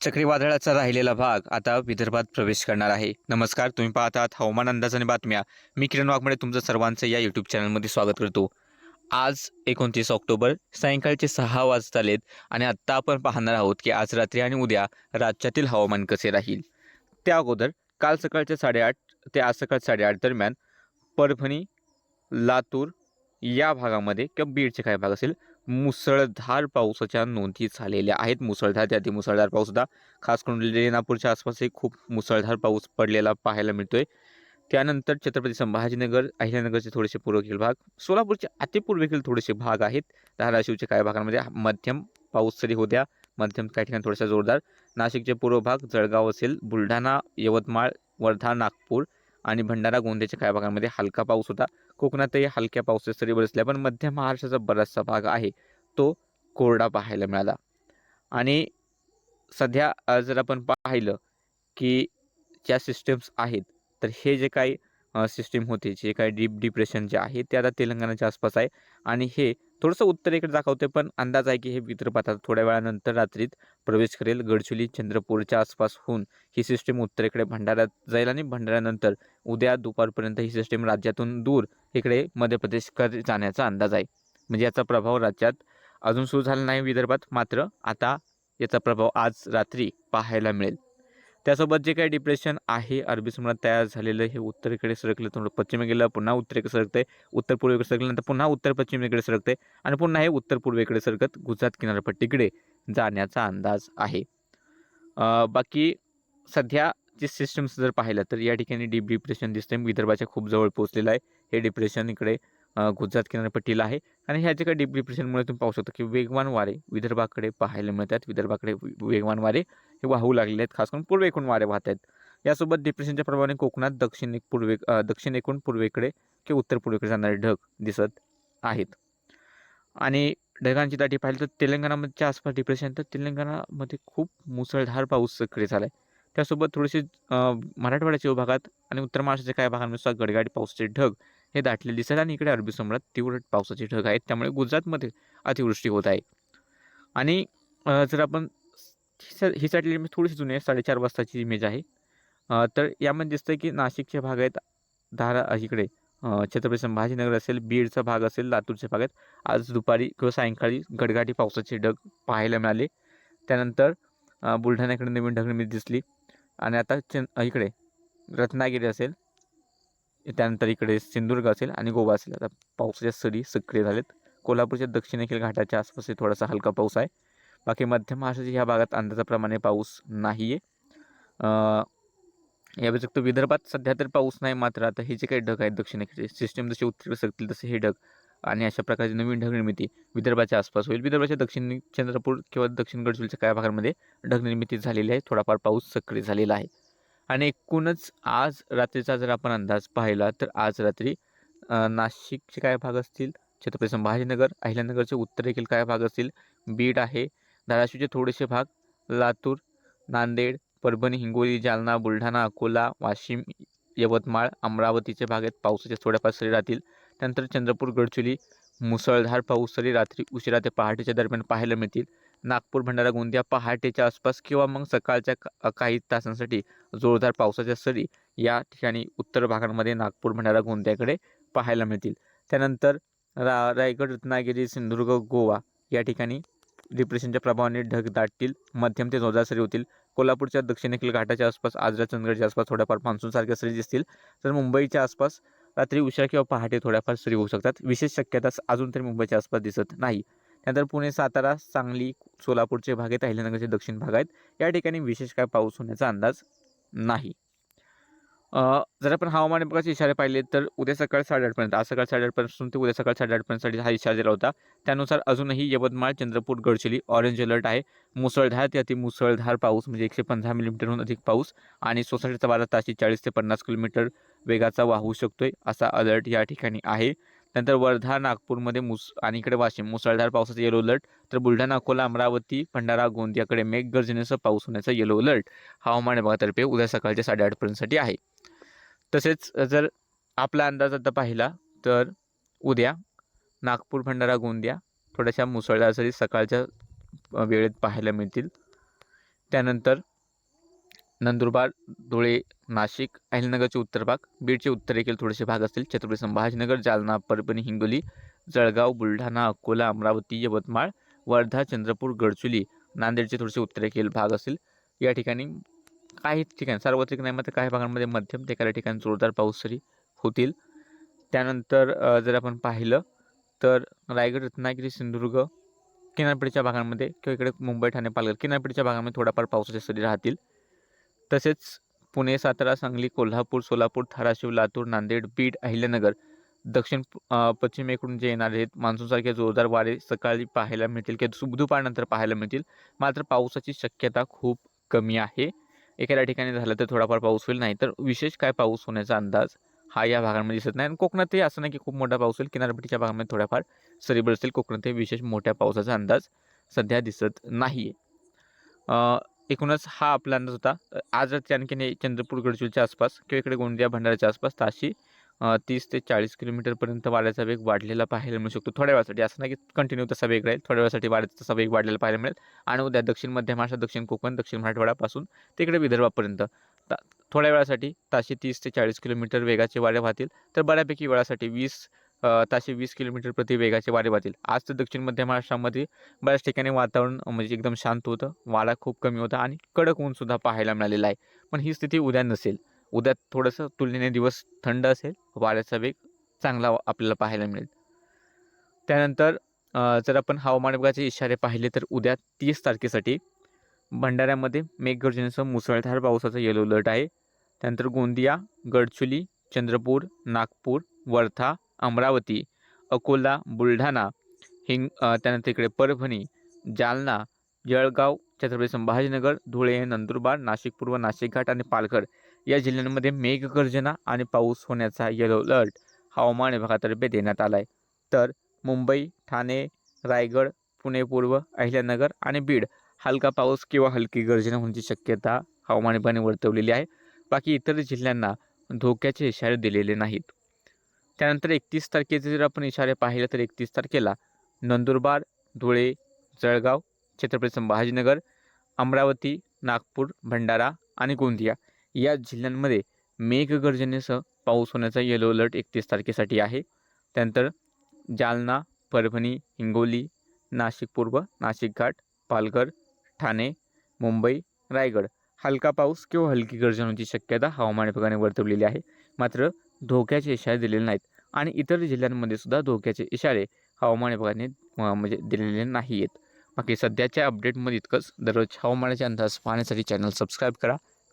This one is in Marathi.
चक्रीवादळाचा राहिलेला भाग आता विदर्भात प्रवेश करणार आहे. नमस्कार तुम्ही पाहत आहात हवामान अंदाज आणि बातम्या. मी किरण वाघमडे तुमचं सर्वांचं या यूट्यूब चॅनलमध्ये स्वागत करतो. आज एकोणतीस ऑक्टोबर सायंकाळचे सहा वाजत आलेत आणि आत्ता आपण पाहणार आहोत की आज रात्री आणि उद्या राज्यातील हवामान कसे राहील. त्या अगोदर काल सकाळच्या साडेआठ ते आज सकाळ साडेआठ दरम्यान परभणी लातूर या भागामध्ये किंवा बीडचे काही भाग असेल मुसळधार पावसाच्या नोंदी झालेल्या आहेत. मुसळधार त्यातील मुसळधार पाऊस सुद्धा खास करून रेणापूरच्या आसपासही खूप मुसळधार पाऊस पडलेला पाहायला मिळतोय. त्यानंतर छत्रपती संभाजीनगर अहिल्यानगरचे थोडेसे पूर्वेकडील भाग सोलापूरचे अतिपूर्वेकडील थोडेसे भाग आहेत. धाराशिवच्या काही भागांमध्ये मध्यम पाऊस तरी होत्या. मध्यम काही ठिकाणी थोडासा जोरदार. नाशिकचे पूर्व भाग जळगाव असेल बुलढाणा यवतमाळ वर्धा नागपूर आणि भंडारा गोंदियाच्या काही भागांमध्ये हलका पाऊस होता. कोकणातही हलक्या पावसाच्या सरी बरसल्या पण मध्य महाराष्ट्राचा बराचसा भाग आहे तो कोरडा पाहायला मिळाला. आणि सध्या जर आपण पाहिलं की ज्या सिस्टम्स आहेत तर हे जे काही सिस्टीम होते जे काही डीप डिप्रेशन जे आहे ते आता तेलंगणाच्या आसपास आहे. आणि हे थोडंसं उत्तरेकडे दाखवते पण अंदाज आहे की हे विदर्भात आता थोड्या वेळानंतर रात्रीत प्रवेश करेल. गडचिरोली चंद्रपूरच्या आसपास होऊन ही सिस्टीम उत्तरेकडे भंडाऱ्यात जाईल आणि भंडाऱ्यानंतर उद्या दुपारपर्यंत ही सिस्टीम राज्यातून दूर इकडे मध्य प्रदेशकडे जाण्याचा अंदाज आहे. म्हणजे याचा प्रभाव राज्यात अजून सुरू झाला नाही विदर्भात मात्र आता याचा प्रभाव आज रात्री पाहायला मिळेल. त्यासोबत जे काही डिप्रेशन आहे अरबी समुद्रात तयार झालेलं हे उत्तरेकडे सरकलं थोडं पश्चिमेकडे गेलं पुन्हा उत्तरेकडे सरकते उत्तर पूर्वेकडे सरकल्यानंतर पुन्हा उत्तर पश्चिमेकडे सरकते आणि पुन्हा हे उत्तर पूर्वेकडे सरकत गुजरात किनारपट्टीकडे जाण्याचा अंदाज आहे. बाकी सध्या जे सिस्टम्स जर पाहिलं तर या ठिकाणी डीप डिप्रेशन दिसतंय. विदर्भाच्या खूप जवळ पोहोचलेलं आहे. हे डिप्रेशन इकडे गुजरात किनारपट्टीला आहे. आणि ह्या जे काही डीप डिप्रेशनमुळे तुम्ही पाहू शकता की वेगवान वारे विदर्भाकडे पाहायला मिळतात. विदर्भाकडे वेगवान वारे हे वाहू लागलेले आहेत खास करून पूर्वेकडून वारे वाहत आहेत. यासोबत डिप्रेशनच्या प्रभावाने कोकणात दक्षिण एक पूर्वे दक्षिणेकडून पूर्वेकडे किंवा उत्तर पूर्वेकडे जाणारे ढग दिसत आहेत. आणि ढगांची दाटी पाहिली तर तेलंगणाच्या आसपास डिप्रेशन तर तेलंगणामध्ये खूप मुसळधार पाऊस सक्रिय झाला आहे त्यासोबत थोडेसे मराठवाड्याच्या भागात आणि उत्तर महाराष्ट्राच्या काही भागांमध्ये सुद्धा गडगाडी पावसाचे ढग हे दाटलेले दिसत आणि इकडे अरबी समुद्रात तीव्र पावसाचे ढग आहेत. त्यामुळे गुजरातमध्ये अतिवृष्टी होत आहे. आणि जर आपण ही सा- ही साईडली थोडीशी जुनी आहे साडेचार वाजताची इमेज आहे. तर यामध्ये दिसतं की नाशिकचे भाग आहेत धारा इकडे छत्रपती संभाजीनगर असेल बीडचा भाग असेल लातूरच्या भाग आहेत. आज दुपारी किंवा सायंकाळी गडगाठी पावसाचे ढग पाहायला मिळाले. त्यानंतर बुलढाण्याकडे नवीन ढग दिसली. आणि आता चंद इकडे रत्नागिरी असेल त्यानंतर इकडे सिंधुदुर्ग असेल आणि गोवा असेल. आता पावसाच्या सरी सक्रिय झालेत. कोल्हापूरच्या दक्षिणेखील घाटाच्या आसपास थोडासा हलका पाऊस आहे. बाकी मध्य महाराष्ट्राच्या ह्या भागात अंदाजाप्रमाणे पाऊस नाही आहे या व्यतिरिक्त विदर्भात सध्या तर पाऊस नाही मात्र आता हे जे काही ढग आहेत दक्षिणेकडे सिस्टम जसे उत्तर सरकतील तसे हे ढग आणि अशा प्रकारची नवीन ढग निर्मिती विदर्भाच्या आसपास होईल. विदर्भाच्या दक्षिण चंद्रपूर किंवा दक्षिण गडचिरोलीच्या काही भागांमध्ये ढग निर्मिती झालेली आहे. थोडाफार पाऊस सक्रिय झालेला आहे. आणि एकूणच आज रात्रीचा जर आपण अंदाज पाहिला तर आज रात्री नाशिकचे काय भाग असतील छत्रपती संभाजीनगर अहिल्यानगरचे उत्तरेकडील काय भाग असतील बीड आहे धाराशिवचे थोडेसे भाग लातूर नांदेड परभणी हिंगोली जालना बुलढाणा अकोला वाशिम यवतमाळ अमरावतीचे भाग आहेत. पावसाच्या थोड्याफार सरी राहतील. त्यानंतर चंद्रपूर गडचुली मुसळधार पाऊस सरी रात्री उशिरा ते पहाटेच्या दरम्यान पाहायला मिळतील. नागपूर भंडारा गोंदिया पहाटेच्या आसपास किंवा मग सकाळच्या का- काही तासांसाठी जोरदार पावसाच्या सरी या ठिकाणी उत्तर भागांमध्ये नागपूर भंडारा गोंदियाकडे पाहायला मिळतील. त्यानंतर रा रायगड रत्नागिरी सिंधुदुर्ग गोवा या ठिकाणी डिप्रेशनच्या प्रभावाने ढग दाटतील मध्यम ते जोरदार सरी होतील. कोल्हापूरच्या दक्षिणेकडील घाटाच्या आसपास आजरा चंदगडच्या आसपास थोड्याफार मान्सूनसारख्या सरी दिसतील. तर मुंबईच्या आसपास रात्री उशिरा किंवा पहाटे थोड्याफार सरी होऊ शकतात. विशेष शक्यता अजून तरी मुंबईच्या आसपास दिसत नाही. त्यानंतर पुणे सातारा सांगली सोलापूरचे भाग आहेत. अहिल्यानगरचे दक्षिण भाग आहेत. या ठिकाणी विशेष काय पाऊस होण्याचा अंदाज नाही. जर आपण हवामान विभागाचे इशारे पाहिले तर उद्या सकाळी साडेआठपर्यंत आज सकाळी साडेआठपासून ते उद्या सकाळी साडेआठपर्यंतसाठी हा इशारा दिला होता. त्यानुसार अजूनही यवतमाळ चंद्रपूर गडचिरोली ऑरेंज अलर्ट आहे. मुसळधार ते अति मुसळधार पाऊस म्हणजे एकशे पंधरा मिलीमीटरहून अधिक पाऊस आणि सोसायटीचा वारा ताशी चाळीस ते पन्नास किलोमीटर वेगाचा वाहू शकतोय असा अलर्ट या ठिकाणी आहे. त्यानंतर वर्धा नागपूरमध्ये मुस आणि इकडे वाशिम मुसळधार पावसाचा येलो अलर्ट तर बुलढाणा अकोला अमरावती भंडारा गोंदियाकडे मेघगर्जनेसह पाऊस होण्याचा येलो अलर्ट हवामान विभागातर्फे उद्या सकाळच्या साडेआठपर्यंतसाठी आहे. तसेच जर आपला अंदाज आता पाहिला तर उद्या नागपूर भंडारा गोंदिया थोड्याशा मुसळधार सरी सकाळच्या वेळेत पाहायला मिळतील. त्यानंतर नंदुरबार धुळे नाशिक अहिलनगरचे उत्तर भाग बीडचे उत्तरेकडील थोडेसे भाग असतील. छत्रपती संभाजीनगर जालना परभणी हिंगोली जळगाव बुलढाणा अकोला अमरावती यवतमाळ वर्धा चंद्रपूर गडचुली नांदेडचे थोडेसे उत्तरेकडील भाग असतील. या ठिकाणी काही ठिकाणी सार्वत्रिक नाही मात्र काही भागांमध्ये मध्यम ते काही ठिकाणी जोरदार पाऊस तरी होतील. त्यानंतर जर आपण पाहिलं तर रायगड रत्नागिरी सिंधुदुर्ग किनारपट्टीच्या भागांमध्ये किंवा इकडे मुंबई ठाणे पालघर किनारपट्टीच्या भागांमध्ये थोडाफार पावसाच्या सरी राहतील. तसेच पुणे सातारा सांगली कोल्हापूर सोलापूर धाराशिव लातूर नांदेड बीड अहिल्यानगर दक्षिण पश्चिमेकडून जे येणारे आहेत मान्सूनसारखे जोरदार वारे सकाळी पाहायला मिळतील किंवा सु- दुपारनंतर पाहायला मिळतील. मात्र पावसाची शक्यता खूप कमी आहे. एखाद्या ठिकाणी झालं तर थोडाफार पाऊस होईल नाही तर विशेष काय पाऊस होण्याचा अंदाज हा या भागांमध्ये दिसत नाही. आणि कोकणातही असं नाही की खूप मोठा पाऊस होईल किनारपट्टीच्या भागामध्ये थोड्याफार सरी बरसतील. कोकणातही विशेष मोठ्या पावसाचा अंदाज सध्या दिसत नाही आहे एकूणच हा आपला अंदाज होता. आज रात्री आणखीन चंद्रपूर गडचिरोलीच्या आसपास किंवा इकडे गोंदिया भंडाराच्या आसपास ताशी तीस ते चाळीस किलोमीटरपर्यंत वाऱ्याचा वेग वाढलेला पाहायला मिळू शकतो. थोड्या वेळासाठी असं नाही की कंटिन्यू तसा वेग राहील. थोड्या वेळासाठी वाऱ्याचा तसा वेग वाढलेला पाहायला मिळेल. आणि उद्या दक्षिण मध्य महाराष्ट्र दक्षिण कोकण दक्षिण मराठवाड्यापासून तिकडे विदर्भापर्यंत. ता थोड्या वेळासाठी ताशे तीस ते चाळीस किलोमीटर वेगाचे वारे वाहतील. तर बऱ्यापैकी वेळासाठी वीस ताशे वीस किलोमीटर प्रति वेगाचे वारे वाहतील. आज तर दक्षिण मध्य महाराष्ट्रामध्ये बऱ्याच ठिकाणी वातावरण म्हणजे एकदम शांत होतं. वारा खूप कमी होता आणि कडक ऊनसुद्धा पाहायला मिळालेला आहे. पण ही स्थिती उद्या नसेल. उद्या थोडंसं तुलनेने दिवस थंड असेल वाऱ्याचा वेग चांगला आपल्याला पाहायला मिळेल. त्यानंतर जर आपण हवामान विभागाचे इशारे पाहिले तर उद्या तीस तारखेसाठी भंडाऱ्यामध्ये मेघगर्जनेसह मुसळधार पावसाचा येलो अलर्ट आहे. त्यानंतर गोंदिया गडचुली चंद्रपूर नागपूर वर्धा अमरावती अकोला बुलढाणा हिंग त्यानंतर इकडे परभणी जालना जळगाव छत्रपती संभाजीनगर धुळे नंदुरबार नाशिक पूर्व नाशिक घाट आणि पालघर या जिल्ह्यांमध्ये मेघगर्जना आणि पाऊस होण्याचा येलो अलर्ट हवामान विभागातर्फे देण्यात आला आहे तर मुंबई ठाणे रायगड पुणे पूर्व अहिल्यानगर आणि बीड हलका पाऊस किंवा हलकी गर्जना होण्याची शक्यता हवामान विभागाने वर्तवलेली आहे. बाकी इतर जिल्ह्यांना धोक्याचे इशारे दिलेले नाहीत. त्यानंतर एकतीस तारखेचे जर आपण इशारे पाहिले तर एकतीस तारखेला नंदुरबार धुळे जळगाव छत्रपती संभाजीनगर अमरावती नागपूर भंडारा आणि गोंदिया या जिल्ह्यांमध्ये मेघगर्जनेसह पाऊस होण्याचा येलो अलर्ट एकतीस तारखेसाठी आहे. त्यानंतर जालना परभणी हिंगोली नाशिक पूर्व नाशिक घाट पालघर ठाणे मुंबई रायगड. हलका पाऊस किंवा हलकी गर्जनाची शक्यता हवामान विभागाने वर्तवलेली आहे. मात्र धोक्याचे इशारे दिलेले नाहीत आणि इतर जिल्ह्यांमध्ये सुद्धा धोक्याचे इशारे हवामान विभागाने म्हणजे दिलेले नाही आहेत बाकी सध्याच्या अपडेटमध्ये इतकंच. दररोज हवामानाचे अंदाज पाहण्यासाठी चॅनल सबस्क्राईब करा.